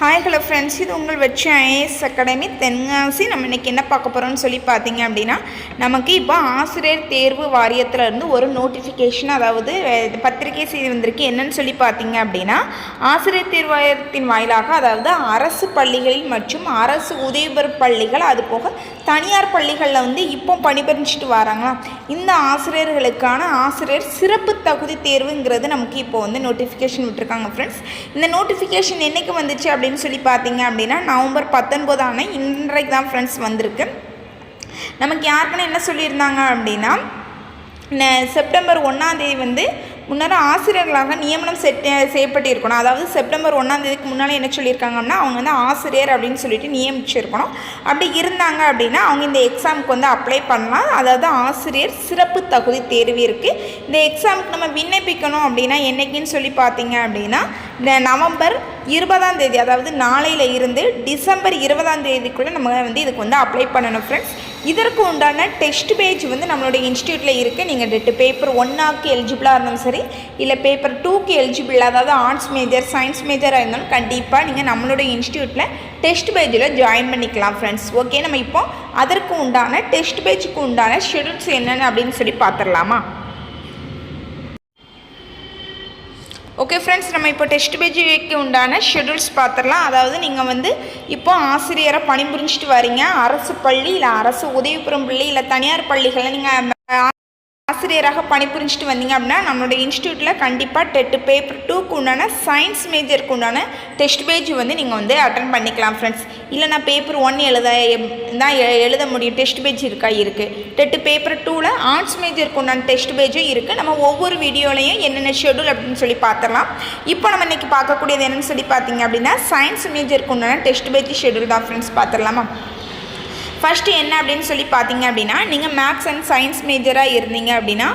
Hi hello friends இது உங்கள் வச்சு ஐஏஎஸ் அகாடமி தென்காசி. நம்ம இன்றைக்கி என்ன பார்க்க போகிறோம்னு சொல்லி பார்த்தீங்க அப்படின்னா நமக்கு இப்போ ஆசிரியர் தேர்வு வாரியத்தில் இருந்து ஒரு நோட்டிஃபிகேஷன் அதாவது பத்திரிகை செய்தி வந்திருக்கு. என்னன்னு சொல்லி பார்த்தீங்க அப்படின்னா ஆசிரியர் தேர்வு வாரியத்தின் வாயிலாக அதாவது அரசு பள்ளிகளில் மற்றும் அரசு உதவி பெறும் பள்ளிகள் அது போக தனியார் பள்ளிகளில் வந்து இப்போ பணிபுரிஞ்சிட்டு வராங்களா இந்த ஆசிரியர்களுக்கான ஆசிரியர் சிறப்பு தகுதி தேர்வுங்கிறது நமக்கு இப்போ வந்து நோட்டிஃபிகேஷன் விட்டுருக்காங்க ஃப்ரெண்ட்ஸ் இந்த நோட்டிஃபிகேஷன் என்னைக்கு வந்துச்சு அப்படின்னு சொல்லி பார்த்தீங்க அப்படின்னா நவம்பர் பத்தொன்பதான இன்றைக்கு தான் ஃப்ரெண்ட்ஸ் வந்திருக்கு. நமக்கு யாருக்குன்னு என்ன சொல்லியிருந்தாங்க அப்படின்னா செப்டம்பர் ஒன்றாந்தேதி வந்து முன்னர் ஆசிரியர்களாக நியமனம் செட் செய்யப்பட்டிருக்கணும். அதாவது செப்டம்பர் ஒன்றாம் தேதிக்கு முன்னால் என்ன சொல்லியிருக்காங்கன்னா அவங்க வந்து ஆசிரியர் அப்படின்னு சொல்லிட்டு நியமிச்சிருக்கணும். அப்படி இருந்தாங்க அப்படின்னா அவங்க இந்த எக்ஸாமுக்கு வந்து அப்ளை பண்ணலாம். அதாவது ஆசிரியர் சிறப்பு தகுதி தேர்வு இருக்குது இந்த எக்ஸாமுக்கு நம்ம விண்ணப்பிக்கணும் அப்படின்னா என்னைக்குன்னு சொல்லி பார்த்தீங்க அப்படின்னா இந்த நவம்பர் இருபதாம் தேதி அதாவது நாளையில் இருந்து டிசம்பர் இருபதாம் தேதிக்குள்ளே நம்ம வந்து இதுக்கு வந்து அப்ளை பண்ணணும் ஃப்ரெண்ட்ஸ் இதற்கு உண்டான டெஸ்ட் பேஜ் வந்து நம்மளுடைய இன்ஸ்டியூட்டில் இருக்குது நீங்கள் டெட்டு பேப்பர் ஒன்னாக்கு எலிஜிபிளாக இருந்தாலும் சரி இல்லை பேப்பர் டூக்கு எலிஜிபிள் அதாவது ஆர்ட்ஸ் மேஜர் சயின்ஸ் மேஜராக இருந்தாலும் கண்டிப்பாக நீங்கள் நம்மளுடைய இன்ஸ்டியூட்டில் டெஸ்ட் பேஜில் ஜாயின் பண்ணிக்கலாம் ஃப்ரெண்ட்ஸ் ஓகே நம்ம இப்போ அதற்கு உண்டான டெஸ்ட் பேஜுக்கு உண்டான ஷெடியூல்ஸ் என்னென்னு அப்படின்னு சொல்லி பார்த்துடலாமா? ஓகே ஃப்ரெண்ட்ஸ் நம்ம இப்போ டெஸ்ட் பேஜிக்கு உண்டான ஷெடியூல்ஸ் பார்த்துடலாம். அதாவது நீங்கள் வந்து இப்போ ஆசிரியரை பணிபுரிஞ்சிட்டு வரீங்க. அரசு பள்ளி இல்லை அரசு உதவிபுறம் பள்ளி இல்லை தனியார் பள்ளிகளில் நீங்கள் ஆசிரியராக பணிபுரிஞ்சிட்டு வந்தீங்க அப்படின்னா நம்மளோட இன்ஸ்டியூட்டில் கண்டிப்பாக டெட்டு பேப்பர் டூக்கு உண்டான சயின்ஸ் மேஜருக்கு உண்டான டெஸ்ட் பேஜ் வந்து நீங்கள் வந்து அட்டன் பண்ணிக்கலாம் ஃப்ரெண்ட்ஸ் இல்லை நான் பேப்பர் ஒன் எழுத தான் எ- எழுத முடியும் டெஸ்ட் பேஜ் இருக்கா? இருக்குது டெட்டு பேப்பர் டூவில் ஆர்ட்ஸ் மேஜருக்கு உண்டான டெஸ்ட் பேஜும் இருக்குது நம்ம ஒவ்வொரு வீடியோலையும் என்னென்ன ஷெடியூல் அப்படின்னு சொல்லி பார்த்துடலாம். இப்போ நம்ம இன்றைக்கி பார்க்கக்கூடியது என்னென்னு சொல்லி பார்த்தீங்க அப்படின்னா சயின்ஸ் மேஜருக்கு உண்டான டெஸ்ட் பேஜ் ஷெடியூல் தான் ஃப்ரெண்ட்ஸ் பார்த்துடலாமா? ஃபஸ்ட்டு என்ன அப்படின்னு சொல்லி பார்த்தீங்க அப்படின்னா நீங்கள் மேக்ஸ் அண்ட் சயின்ஸ் மேஜராக இருந்தீங்க அப்படின்னா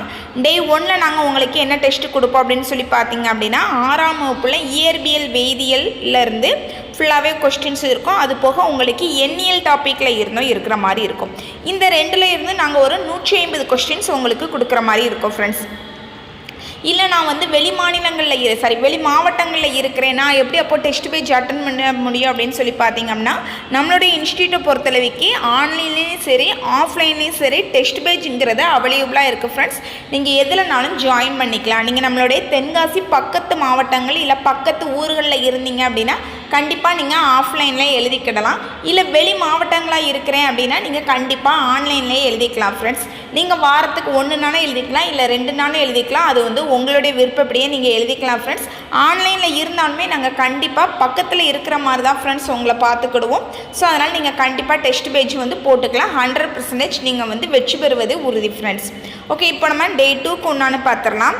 டே ஒன்றில் நாங்கள் உங்களுக்கு என்ன டெஸ்ட்டு கொடுப்போம் அப்படின்னு சொல்லி பார்த்தீங்க அப்படின்னா ஆறாம் வகுப்பில் இயற்பியல் வேதியியல்ல இருந்து ஃபுல்லாகவே கொஸ்டின்ஸ் இருக்கும். அது போக உங்களுக்கு எண்ணியல் டாப்பிக்கில் இருந்தும் இருக்கிற மாதிரி இருக்கும். இந்த ரெண்டில் இருந்து நாங்கள் ஒரு நூற்றி ஐம்பது கொஸ்டின்ஸ் உங்களுக்கு கொடுக்குற மாதிரி இருக்கும் ஃப்ரெண்ட்ஸ் இல்லை நான் வந்து வெளி மாநிலங்களில் இரு சாரி வெளி மாவட்டங்களில் இருக்கிறேன்? நான் எப்படி அப்போ டெஸ்ட் பேஜ் அட்டன் பண்ண முடியும் அப்படின்னு சொல்லி பார்த்தீங்க அப்படின்னா நம்மளுடைய இன்ஸ்டியூட்டை பொறுத்தளவுக்கு ஆன்லைன்லேயும் சரி ஆஃப்லைன்லேயும் சரி டெஸ்ட் பேஜுங்கிறது அவைலபிளாக இருக்குது ஃப்ரெண்ட்ஸ் நீங்கள் எதுலனாலும் ஜாயின் பண்ணிக்கலாம். நீங்கள் நம்மளுடைய தென்காசி பக்கத்து மாவட்டங்கள் இல்லை பக்கத்து ஊர்களில் இருந்தீங்க அப்படின்னா கண்டிப்பாக நீங்கள் ஆஃப்லைனில் எழுதிக்கிடலாம். இல்லை வெளி மாவட்டங்களாக இருக்கிறேன் அப்படின்னா நீங்கள் கண்டிப்பாக ஆன்லைன்லேயே எழுதிக்கலாம் ஃப்ரெண்ட்ஸ் நீங்கள் வாரத்துக்கு ஒன்று நாளும் எழுதிக்கலாம் இல்லை ரெண்டு நாளும் எழுதிக்கலாம். அது வந்து உங்களுடைய விருப்பப்படியே நீங்கள் எழுதிக்கலாம் ஃப்ரெண்ட்ஸ் ஆன்லைனில் இருந்தாலுமே நாங்கள் கண்டிப்பாக பக்கத்தில் இருக்கிற மாதிரி தான் ஃப்ரெண்ட்ஸ் உங்களை பார்த்துக்கிடுவோம். ஸோ அதனால் நீங்கள் கண்டிப்பாக டெஸ்ட் பேஜ் வந்து போட்டுக்கலாம். ஹண்ட்ரட் பர்சன்டேஜ் நீங்கள் வந்து வெற்றி பெறுவது உறுதி ஃப்ரெண்ட்ஸ் ஓகே இப்போ நம்ம டே டூக்கு ஒன்றான்னு பார்த்துடலாம்.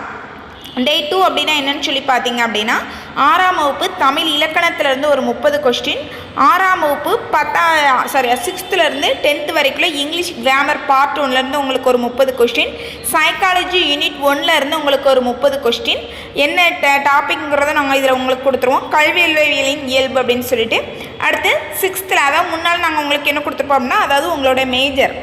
டே டூ அப்படின்னா என்னன்னு சொல்லி பார்த்தீங்க அப்படின்னா ஆறாம் வகுப்பு தமிழ் இலக்கணத்துலேருந்து ஒரு முப்பது கொஸ்டின் ஆறாம் வகுப்பு பத்தா சாரி சிக்ஸ்த்துலேருந்து டென்த்து வரைக்குள்ள இங்கிலீஷ் கிராமர் பார்ட் ஒன்லேருந்து உங்களுக்கு ஒரு முப்பது கொஸ்டின் சைக்காலஜி யூனிட் ஒன்லேருந்து உங்களுக்கு ஒரு முப்பது கொஸ்டின் என்ன டாபிக்ங்கிறத நாங்கள் இதில் உங்களுக்கு கொடுத்துருவோம். கல்வி அறிவியலின் இயல்பு அப்படின்னு சொல்லிட்டு. அடுத்து சிக்ஸ்த்தில் அதாவது முன்னால் நாங்கள் உங்களுக்கு என்ன கொடுத்துருப்போம் அப்படின்னா அதாவது உங்களோட மேஜர்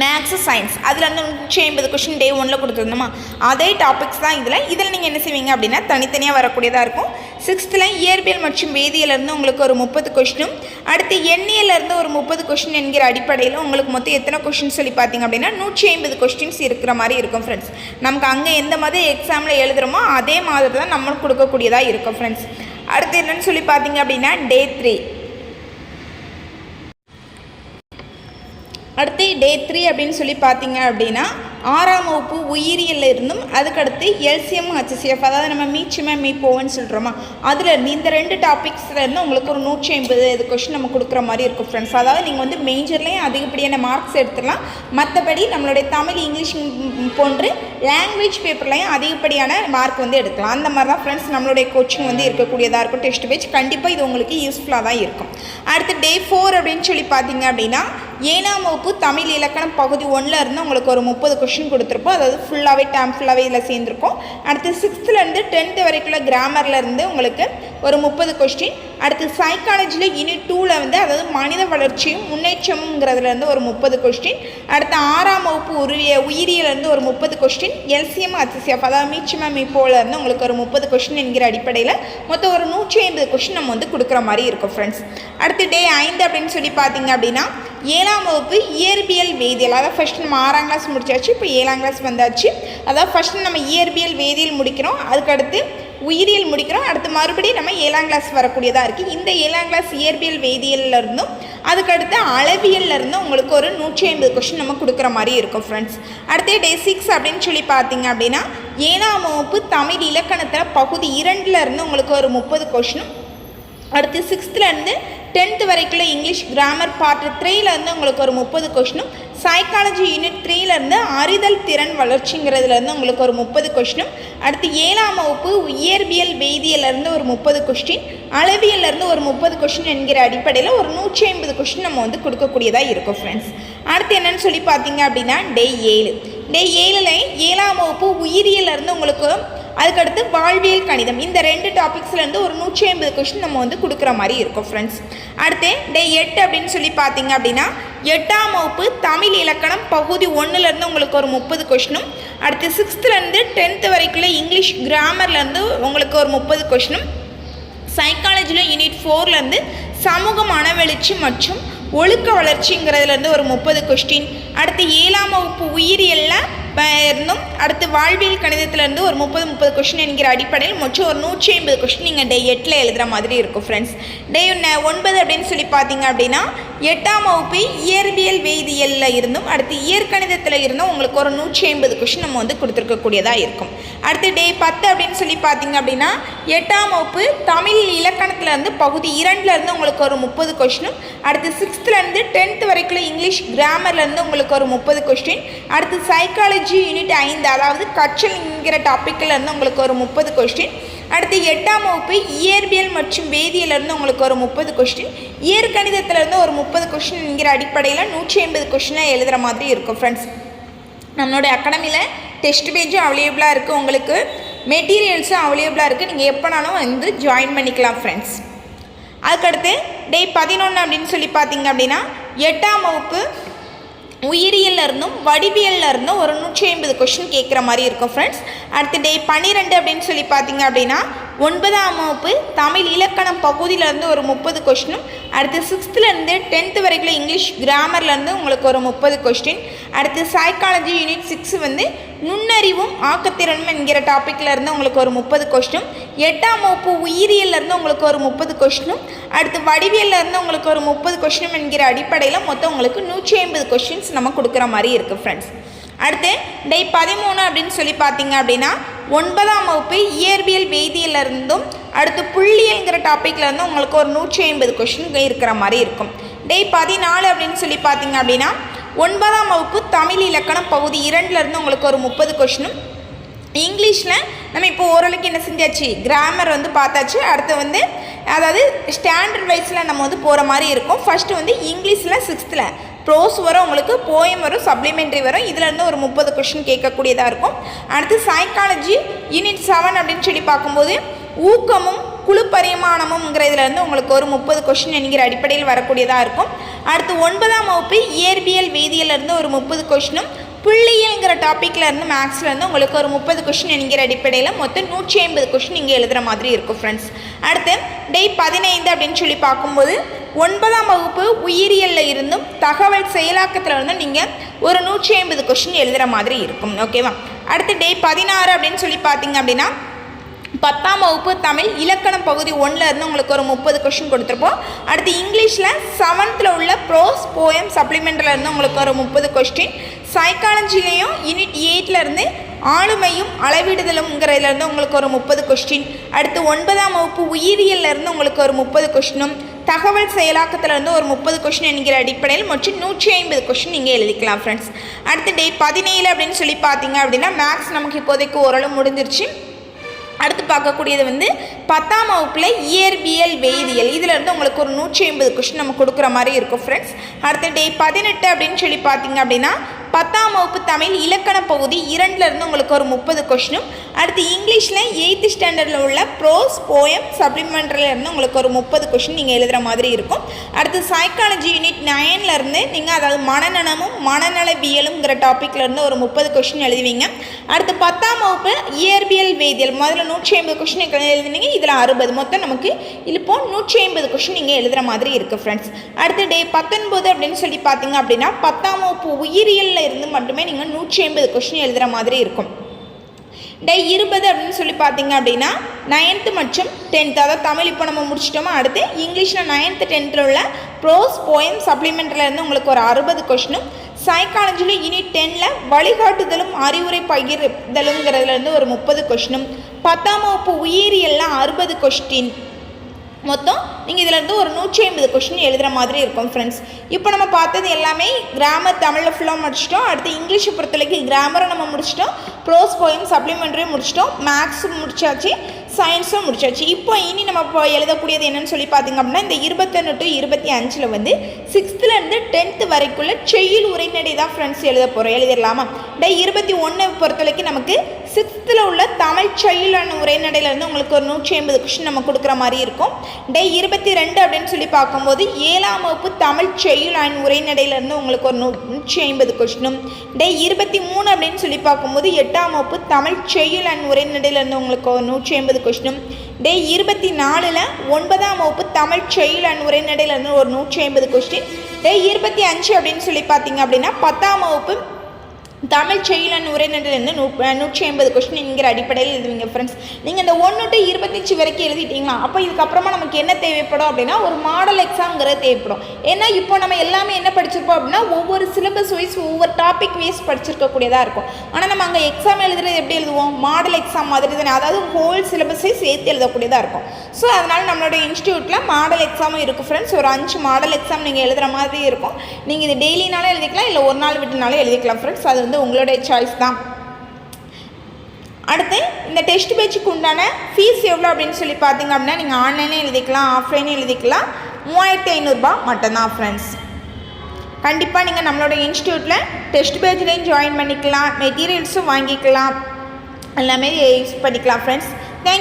மேக்ஸு சயின்ஸ் அதில் வந்து நூற்றி ஐம்பது கொஷின் டே ஒன்றில் கொடுத்துருந்தோமா? அதே டாபிக்ஸ் தான் இதில். இதில் நீங்கள் என்ன செய்வீங்க அப்படின்னா தனித்தனியாக வரக்கூடியதாக இருக்கும். சிக்ஸ்த்தில் இயற்பியல் மற்றும் வேதியிலேருந்து உங்களுக்கு ஒரு முப்பது கொஷினும் அடுத்து எண்ணியிலேருந்து ஒரு முப்பது கொஷின் என்கிற அடிப்படையில் உங்களுக்கு மொத்தம் எத்தனை கொஷின் சொல்லி பார்த்தீங்க அப்படின்னா நூற்றி ஐம்பது கொஸ்டின்ஸ் இருக்கிற மாதிரி இருக்கும் ஃப்ரெண்ட்ஸ் நமக்கு அங்கே எந்த மாதிரி எக்ஸாமில் எழுதுகிறோமோ அதே மாதிரி தான் நம்மளுக்கு கொடுக்கக்கூடியதாக இருக்கும் ஃப்ரெண்ட்ஸ் அடுத்து என்னென்னு சொல்லி பார்த்தீங்க அப்படின்னா டே த்ரீ அடுத்து டே த்ரீ அப்படின்னு சொல்லி பார்த்தீங்க அப்படின்னா ஆறாம் வகுப்பு உயிரியல்ல இருந்தும் அதுக்கடுத்து எல்சிஎம் ஹச்சிசிஎஃப் அதாவது நம்ம மீச்சுமே மீப்போவன்னு சொல்கிறோமா அதில் இருந்து இந்த ரெண்டு டாபிக்ஸ்லேருந்து உங்களுக்கு ஒரு நூற்றி ஐம்பது இது கொஷின் நம்ம கொடுக்குற மாதிரி இருக்கும் ஃப்ரெண்ட்ஸ் அதாவது நீங்கள் வந்து மேஜர்லேயும் அதிகப்படியான மார்க்ஸ் எடுத்துடலாம். மற்றபடி நம்மளுடைய தமிழ் இங்கிலீஷ் போன்று லாங்குவேஜ் பேப்பர்லையும் அதிகப்படியான மார்க் வந்து எடுக்கலாம். அந்த மாதிரி தான் ஃப்ரெண்ட்ஸ் நம்மளுடைய கோச்சிங் வந்து இருக்கக்கூடியதாக இருக்கும். டெஸ்ட் பேஜ் கண்டிப்பாக இது உங்களுக்கு யூஸ்ஃபுல்லாக தான் இருக்கும். அடுத்து டே ஃபோர் அப்படின்னு சொல்லி பார்த்தீங்க அப்படின்னா ஏழாம் வகுப்பு தமிழ் இலக்கணம் பகுதி ஒன்றில் இருந்து உங்களுக்கு ஒரு முப்பது கொஷின் கொடுத்துருப்போம். அதாவது ஃபுல்லாகவே டேம் ஃபுல்லாகவே இதில் சேர்ந்துருக்கும். அடுத்து சிக்ஸ்த்துலேருந்து டென்த்து வரைக்குள்ள கிராமர்லேருந்து உங்களுக்கு ஒரு முப்பது கொஸ்டின் அடுத்து சைக்காலஜியில் யூனிட் டூவில் வந்து அதாவது மனித வளர்ச்சியும் முன்னேற்றமுங்கிறதுலேருந்து ஒரு முப்பது கொஸ்டின் அடுத்து ஆறாம் வகுப்பு உரிய உயிரியலேருந்து ஒரு முப்பது கொஸ்டின் எல்சிஎம் அசிசிஎஃப் அதாவது மீச்சமம் இப்போலேருந்து உங்களுக்கு ஒரு முப்பது கொஸ்டின் என்கிற அடிப்படையில் மொத்தம் ஒரு நூற்றி ஐம்பது கொஸ்டின் நம்ம வந்து கொடுக்குற மாதிரி இருக்கும் ஃப்ரெண்ட்ஸ் அடுத்து டே ஐந்து அப்படின்னு சொல்லி பார்த்தீங்க அப்படின்னா ஏழாம் வகுப்பு இயற்பியல் வேதியியல். அதாவது ஃபஸ்ட் நம்ம ஆறாம் கிளாஸ் முடிச்சாச்சு இப்போ ஏழாம் கிளாஸ் வந்தாச்சு. அதாவது ஃபஸ்ட் நம்ம இயற்பியல் வேதியியல் முடிக்கிறோம். அதுக்கடுத்து உயிரியல் முடிக்கிறோம். அடுத்து மறுபடியும் நம்ம ஏழாம் கிளாஸ் வரக்கூடியதாக இருக்குது இந்த ஏழாம் கிளாஸ் இயற்பியல் வேதியியல்ல இருந்தும் அதுக்கடுத்து அளவியல்ல இருந்தும் உங்களுக்கு ஒரு நூற்றி ஐம்பது கொஷின் நம்ம கொடுக்குற மாதிரி இருக்கும் ஃப்ரெண்ட்ஸ் அடுத்தே டே சிக்ஸ் அப்படின்னு சொல்லி பார்த்தீங்க அப்படின்னா ஏழாம் வகுப்பு தமிழ் இலக்கணத்தில் பகுதி இரண்டில் இருந்து உங்களுக்கு ஒரு முப்பது கொஷினும் அடுத்து சிக்ஸ்த்துலேருந்து டென்த்து வரைக்குள்ள இங்கிலீஷ் கிராமர் பார்ட் த்ரீலேருந்து உங்களுக்கு ஒரு முப்பது கொஷினும் சைக்காலஜி யூனிட் த்ரீலேருந்து அறிதல் திறன் வளர்ச்சிங்கிறதுலேருந்து உங்களுக்கு ஒரு முப்பது கொஷினும் அடுத்து ஏழாம் வகுப்பு இயற்பியல் வேதியிலேருந்து ஒரு முப்பது கொஸ்டின் அளவியல்லேருந்து ஒரு முப்பது கொஷின் என்கிற அடிப்படையில் ஒரு நூற்றி ஐம்பது கொஷின் நம்ம வந்து கொடுக்கக்கூடியதாக இருக்கும் ஃப்ரெண்ட்ஸ் அடுத்து என்னென்னு சொல்லி பார்த்தீங்க அப்படின்னா டே ஏழு. டே ஏழில் ஏழாம் வகுப்பு உயிரியலேருந்து உங்களுக்கு அதுக்கடுத்து வாழ்வியல் கணிதம். இந்த ரெண்டு டாபிக்ஸ்லேருந்து ஒரு நூற்றி ஐம்பது கொஷின் நம்ம வந்து கொடுக்குற மாதிரி இருக்கும் ஃப்ரெண்ட்ஸ் அடுத்து டே எட்டு அப்படின்னு சொல்லி பார்த்தீங்க அப்படின்னா எட்டாம் வகுப்பு தமிழ் இலக்கணம் பகுதி ஒன்றுலேருந்து உங்களுக்கு ஒரு முப்பது கொஷினும் அடுத்து சிக்ஸ்த்துலேருந்து டென்த்து வரைக்குள்ள இங்கிலீஷ் கிராமர்லேருந்து உங்களுக்கு ஒரு முப்பது கொஷினும் சைக்காலஜியில் யூனிட் ஃபோர்லேருந்து சமூக மனவெழுச்சி மற்றும் ஒழுக்க வளர்ச்சிங்கிறதுலேருந்து ஒரு முப்பது கொஸ்டின் அடுத்து ஏழாம் வகுப்பு உயிரியலில் இருந்தும் அடுத்து வாழ்வியல் கணிதத்திலேருந்து ஒரு முப்பது முப்பது கொஷின் என்கிற அடிப்படையில் மொச்சம் ஒரு நூற்றி ஐம்பது கொஷின் நீங்கள் டே எட்டில் எழுதுகிற மாதிரி இருக்கும் ஃப்ரெண்ட்ஸ் டே ஒன்பது அப்படின்னு சொல்லி பார்த்தீங்க அப்படின்னா எட்டாம் வகுப்பு இயற்பியல் வேதியியலில் இருந்தும் அடுத்து இயற்கணிதத்தில் இருந்தும் உங்களுக்கு ஒரு நூற்றி ஐம்பது கொஷின் நம்ம வந்து கொடுத்துருக்கக்கூடியதாக இருக்கும். அடுத்து டே பத்து அப்படின்னு சொல்லி பார்த்தீங்க அப்படின்னா எட்டாம் வகுப்பு தமிழ் இலக்கணத்துலேருந்து பகுதி இரண்டுலேருந்து உங்களுக்கு ஒரு முப்பது கொஷினும் அடுத்து சிக்ஸ்த்துலேருந்து டென்த்து வரைக்கும் இங்கிலீஷ் கிராமர்லேருந்து உங்களுக்கு ஒரு முப்பது கொஸ்டின் அடுத்து சைக்காலஜி யூனிட் ஐந்து அதாவது கற்றல்ங்கிற டாப்பிக்கிலேருந்து உங்களுக்கு ஒரு முப்பது கொஸ்டின் அடுத்து எட்டாம் வகுப்பு இயற்பியல் மற்றும் வேதியிலிருந்து உங்களுக்கு ஒரு முப்பது கொஸ்டின் இயற்கணிதத்திலேருந்து ஒரு முப்பது கொஸ்டின் என்கிற அடிப்படையில் நூற்றி ஐம்பது கொஸ்டினாக எழுதுகிற மாதிரி இருக்கும் ஃப்ரெண்ட்ஸ் நம்மளோட அகாடமியில் டெஸ்ட் பேஜும் அவைலபிளாக இருக்குது உங்களுக்கு மெட்டீரியல்ஸும் அவைலபிளாக இருக்குது நீங்கள் எப்போனாலும் வந்து ஜாயின் பண்ணிக்கலாம் ஃப்ரெண்ட்ஸ் அதுக்கடுத்து டே பதினொன்று அப்படின்னு சொல்லி பார்த்தீங்க அப்படின்னா எட்டாம் வகுப்பு உயிரியல்ல இருந்தும் வடிவியல்ல இருந்தும் ஒரு நூற்றி ஐம்பது கொஷின் கேட்குற மாதிரி இருக்கும் ஃப்ரெண்ட்ஸ் அடுத்து டே பன்னிரெண்டு அப்படின்னு சொல்லி பார்த்தீங்க அப்படின்னா ஒன்பதாம் வகுப்பு தமிழ் இலக்கணம் பகுதியிலேருந்து ஒரு முப்பது கொஸ்டினும் அடுத்து சிக்ஸ்த்துலேருந்து டென்த்து வரைக்கும் இங்கிலீஷ் கிராமர்லேருந்து உங்களுக்கு ஒரு முப்பது கொஸ்டின் அடுத்து சைக்காலஜி யூனிட் சிக்ஸ் வந்து நுண்ணறிவும் ஆக்கத்திறனும் என்கிற டாப்பிக்கில் இருந்து உங்களுக்கு ஒரு முப்பது கொஸ்டினும் எட்டாம் வகுப்பு உயிரியல்ல இருந்து உங்களுக்கு ஒரு முப்பது கொஸ்டினும் அடுத்து வடிவியல்ல இருந்து உங்களுக்கு ஒரு முப்பது கொஸ்டினும் என்கிற அடிப்படையில் மொத்தம் உங்களுக்கு நூற்றி ஐம்பது கொஸ்டின்ஸ் நம்ம கொடுக்குற மாதிரி இருக்குது ஃப்ரெண்ட்ஸ் அடுத்து டே பதிமூணு அப்படின்னு சொல்லி பார்த்தீங்க அப்படின்னா ஒன்பதாம் வகுப்பு இயற்பியல் வேதியிலிருந்தும் அடுத்து புள்ளியல்ங்கிற டாப்பிக்கில் உங்களுக்கு ஒரு நூற்றி ஐம்பது கொஷின் இருக்கிற மாதிரி இருக்கும். டே பதினாலு அப்படின்னு சொல்லி பார்த்தீங்க அப்படின்னா ஒன்பதாம் வகுப்பு தமிழ் இலக்கணம் பகுதி இரண்டுலேருந்து உங்களுக்கு ஒரு முப்பது கொஷினும் இங்கிலீஷில் நம்ம இப்போ ஓரளவுக்கு என்ன செஞ்சாச்சு? கிராமர் வந்து பார்த்தாச்சு. அடுத்து வந்து அதாவது ஸ்டாண்டர்ட் வைஸில் நம்ம வந்து போகிற மாதிரி இருக்கும். ஃபஸ்ட்டு வந்து இங்கிலீஷில் சிக்ஸ்த்தில் ப்ரோஸ் வரும் உங்களுக்கு போயம் வரும் சப்ளிமெண்ட்ரி வரும். இதுலேருந்து ஒரு முப்பது கொஷின் கேட்கக்கூடியதாக இருக்கும். அடுத்து சைக்காலஜி யூனிட் செவன் அப்படின்னு சொல்லி பார்க்கும்போது ஊக்கமும் குழு பரிமாணமுங்கிற இதுலேருந்து உங்களுக்கு ஒரு முப்பது கொஷின் என்கிற அடிப்படையில் வரக்கூடியதாக இருக்கும். அடுத்து ஒன்பதாம் வகுப்பு இயற்பியல் வேதியிலேருந்து ஒரு முப்பது கொஷினும் புள்ளியல்ங்கிற டாப்பிக்கில் மேக்ஸ்லேருந்து உங்களுக்கு ஒரு முப்பது கொஷின் என்கிற அடிப்படையில் மொத்தம் நூற்றி ஐம்பது கொஷின் இங்கே எழுதுகிற மாதிரி இருக்கும் ஃப்ரெண்ட்ஸ் அடுத்து டே பதினைந்து அப்படின்னு சொல்லி பார்க்கும்போது ஒன்பதாம் வகுப்பு உயிரியலில் இருந்தும் தகவல் செயலாக்கத்தில் இருந்தும் நீங்கள் ஒரு நூற்றி ஐம்பது கொஷின் எழுதுகிற மாதிரி இருக்கும். ஓகேவா அடுத்து டே பதினாறு அப்படின்னு சொல்லி பார்த்தீங்க அப்படின்னா பத்தாம் வகுப்பு தமிழ் இலக்கணம் பகுதி ஒன்றில் இருந்து உங்களுக்கு ஒரு முப்பது கொஷின் கொடுத்துருப்போம். அடுத்து இங்கிலீஷில் செவன்த்தில் உள்ள ப்ரோஸ் போயம் சப்ளிமெண்ட்டில் இருந்து உங்களுக்கு ஒரு முப்பது கொஸ்டின் சைக்காலஜிலையும் யூனிட் எயிட்டில் இருந்து ஆளுமையும் அளவிடுதலுங்கிறதுலேருந்து உங்களுக்கு ஒரு முப்பது கொஸ்டின் அடுத்து ஒன்பதாம் வகுப்பு உயிரியல்ல இருந்து உங்களுக்கு ஒரு முப்பது கொஸ்டினும் தகவல் செயலாக்கத்திலேருந்து ஒரு முப்பது கொஷின் என்கிற அடிப்படையில் மற்றும் நூற்றி ஐம்பது கொஷின் நீங்கள் எழுதிக்கலாம் ஃப்ரெண்ட்ஸ் அடுத்து டே பதினேழு அப்படின்னு சொல்லி பார்த்தீங்க அப்படின்னா மேக்ஸ் நமக்கு இப்போதைக்கு ஓரளவு முடிஞ்சிருச்சு. அடுத்து பார்க்கக்கூடியது வந்து பத்தாம் வகுப்பில் இயற்பியல் வேதியியல். இதிலிருந்து உங்களுக்கு ஒரு நூற்றி ஐம்பது கொஷின் நம்ம கொடுக்குற மாதிரி இருக்கும் ஃப்ரெண்ட்ஸ் அடுத்த டே பதினெட்டு அப்படின்னு சொல்லி பார்த்தீங்க அப்படின்னா பத்தாம் வகுப்பு தமிழ் இலக்கண பகுதி இரண்டுலேருந்து உங்களுக்கு ஒரு முப்பது கொஷினும் அடுத்து இங்கிலீஷில் எயித்து ஸ்டாண்டர்டில் உள்ள ப்ரோஸ் போயம் இருந்து உங்களுக்கு ஒரு முப்பது கொஷின் நீங்கள் எழுதுகிற மாதிரி இருக்கும். அடுத்து சைக்காலஜி யூனிட் இருந்து நீங்கள் அதாவது மனநலமும் மனநலவியலுங்கிற டாப்பிக்லேருந்து ஒரு முப்பது கொஷின் எழுதுவீங்க. அடுத்து பத்தாம் வகுப்பு இயற்பியல் வேதியியல் முதல்ல நூற்றி ஐம்பது கொஷின் எழுதுனீங்க இதில் அறுபது. மொத்தம் நமக்கு இப்போ நூற்றி ஐம்பது கொஷின் நீங்கள் எழுதுகிற மாதிரி இருக்குது ஃப்ரெண்ட்ஸ் அடுத்து டே பத்தொன்பது அப்படின்னு சொல்லி பார்த்தீங்க அப்படின்னா பத்தாம் வகுப்பு உயிரியலில் இருந்து மட்டுமே நீங்கள் நூற்றி ஐம்பது கொஷின் எழுதுகிற மாதிரி இருக்கும். டே இருபது அப்படின்னு சொல்லி பார்த்தீங்க அப்படின்னா நைன்த்து மற்றும் டென்த்து அதாவது தமிழ் இப்போ நம்ம முடிச்சிட்டோமா? அடுத்து இங்கிலீஷில் நைன்த்து டென்த்தில் உள்ள ப்ரோஸ் போயம் சப்ளிமெண்ட்லேருந்து உங்களுக்கு ஒரு அறுபது கொஷினும் சைக்காலஜியில் இனி டெனில் வழிகாட்டுதலும் அறிவுரை பகிர்தலுங்கிறதுலேருந்து ஒரு முப்பது கொஷினும் பத்தாம் வகுப்பு உயிரியலில் அறுபது கொஸ்டின் மொத்தம் நீங்கள் இதிலேருந்து ஒரு நூற்றி ஐம்பது கொஷின் எழுதுகிற மாதிரி இருக்கும் ஃப்ரெண்ட்ஸ் இப்போ நம்ம பார்த்தது எல்லாமே கிராமர் தமிழில் ஃபுல்லாக முடிச்சிட்டோம். அடுத்து இங்கிலீஷை பொறுத்தவரைக்கும் கிராமரை நம்ம முடிச்சிட்டோம். ப்ரோஸ் போயம் சப்ளிமெண்ட்ரியும் முடிச்சிட்டோம். மேக்ஸும் முடிச்சாச்சு. சயின்ஸும் முடிச்சாச்சு. இப்போ இனி நம்ம இப்போ எழுதக்கூடியது என்னென்னு சொல்லி பார்த்தீங்க அப்படின்னா இந்த இருபத்தொன்று டு இருபத்தி அஞ்சில் வந்து சிக்ஸ்த்துலேருந்து டென்த்து வரைக்குள்ள செய்யுள் உரைநடை தான் ஃப்ரெண்ட்ஸ் எழுத போகிறோம் எழுதிடலாமா? டே இருபத்தி ஒன்று பொறுத்தவரைக்கும் நமக்கு சிக்ஸ்த்தில் உள்ள தமிழ் செயலான உரைநடையிலேருந்து உங்களுக்கு ஒரு நூற்றி ஐம்பது கொஷின் நம்ம கொடுக்குற மாதிரி இருக்கும். டே இருபத்தி ரெண்டு அப்படின்னு சொல்லி பார்க்கும்போது ஏழாம் வகுப்பு தமிழ் செய்யுளான் உரைநடையிலேருந்து உங்களுக்கு ஒரு நூற்றி ஐம்பது கொஷினும் டே இருபத்தி மூணு அப்படின்னு சொல்லி பார்க்கும்போது எட்டாம் வகுப்பு தமிழ் செய்யுளான் உரைநடையிலேருந்து உங்களுக்கு ஒரு நூற்றி ஐம்பது கொஷினும் டே இருபத்தி நாலில் ஒன்பதாம் வகுப்பு தமிழ் செய்யுளான் உரைநடையிலேருந்து ஒரு நூற்றி ஐம்பது கொஸ்டின் டே இருபத்தி அஞ்சு அப்படின்னு சொல்லி பார்த்தீங்க அப்படின்னா பத்தாம் வகுப்பு தமிழ் செயலன் உரைநடையிலேருந்து நூ நூற்றி ஐம்பது கொஸ்டின்ங்கிற அடிப்படையில் எழுதுவீங்க ஃப்ரெண்ட்ஸ் நீங்கள் இந்த ஒன்று டு இருபத்தஞ்சு வரைக்கும் எழுதிட்டீங்களா? அப்போ இதுக்கப்புறமா நமக்கு என்ன தேவைப்படும் அப்படின்னா ஒரு மாடல் எக்ஸாம்ங்கிறது தேவைப்படும். ஏன்னா இப்போ நம்ம எல்லாமே என்ன படிச்சிருப்போம் அப்படின்னா ஒவ்வொரு சிலபஸ் வைஸ் ஒவ்வொரு டாபிக் வைஸ் படிச்சிருக்கக்கூடியதாக இருக்கும். ஆனால் நம்ம அங்கே எக்ஸாம் எழுதுறது எப்படி எழுதுவோம்? மாடல் எக்ஸாம் மாதிரி தானே. அதாவது ஹோல் சிலபஸை சேர்த்து எழுதக்கூடியதாக இருக்கும். ஸோ அதனால் நம்மளோட இன்ஸ்டியூட்டில் மாடல் எக்ஸாமும் இருக்குது ஃப்ரெண்ட்ஸ் ஒரு அஞ்சு மாடல் எக்ஸாம் நீங்கள் எழுதுகிற மாதிரி இருக்கும். நீங்கள் இது டெய்லினாலும் எழுதிக்கலாம் இல்லை ஒரு நாள் விட்டுனாலும் எழுதிக்கலாம் ஃப்ரெண்ட்ஸ் அது வந்து உங்களுடைய சாய்ஸ் தான். அடுத்து இந்த டெஸ்ட் பேச்சுக்கு உண்டான ஃபீஸ் எவ்வளோ அப்படின்னு சொல்லி பார்த்தீங்க அப்படின்னா நீங்கள் ஆன்லைனே எழுதிக்கலாம் ஆஃப்லைனே எழுதிக்கலாம். மூவாயிரத்தி ஐநூறுரூபா மட்டும்தான் ஃப்ரெண்ட்ஸ் கண்டிப்பாக நீங்கள் நம்மளோட இன்ஸ்டியூட்டில் டெஸ்ட் பேஜ்லேயும் ஜாயின் பண்ணிக்கலாம் மெட்டீரியல்ஸும் வாங்கிக்கலாம். எல்லாமே யூஸ் பண்ணிக்கலாம் ஃப்ரெண்ட்ஸ் தேங்க்